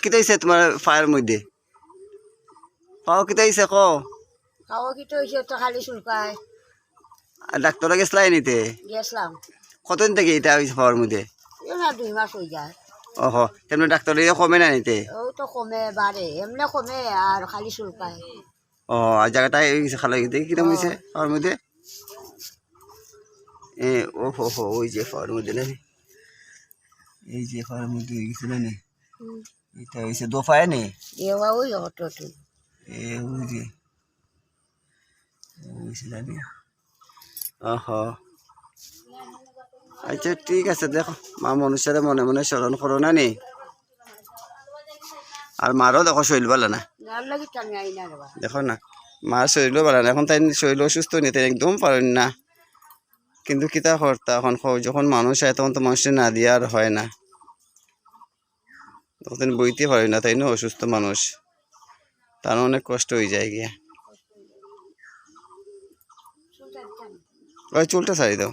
কিতা হয়েছে তোমার ফায়ার মধ্যে পাও কিতা হয়েছে ক? খাওয়া কি তো খালি চুলকায় আর ডাক্তারে গেছলাই নিতে গেছিলাম কতদিন থেকে এটা হয়েছে পাওয়ার মধ্যে না দুই মাস হয়ে যায়। ওহো তেমনি ডাক্তারে কমে না নিতে ও তো কমে বাড়ে এমনি কমে আর খালি চুলকায় ও আর জায়গাটা খালা দেখি কিরম হয়েছে পাওয়ার মধ্যে এ ও হো হো ওই যে পাওয়ার মধ্যে না এই যে পাওয়ার মধ্যে হয়ে গেছে না? এটা দোফায় নে? ওই এ ওই যে না আচ্ছা ঠিক আছে দেখো। মা মনুষ্যরে মনে মনে স্মরণ করো না নি? আর মারও দেখো শৈল বলে না? না দেখো না মার শরীরও ভালো না। এখন তাই শরীর অসুস্থ নিতে একদম পারেন না। কিন্তু কিতা করতা এখন যখন মানুষ হয় তখন তো মানুষের না দিয়ে আর হয় না। তখন বইতে পারি না, তাই না? অসুস্থ মানুষ। তার অনেক কষ্ট হয়ে যায় গিয়ে। ওই চুলটা ছাড়ি দাও।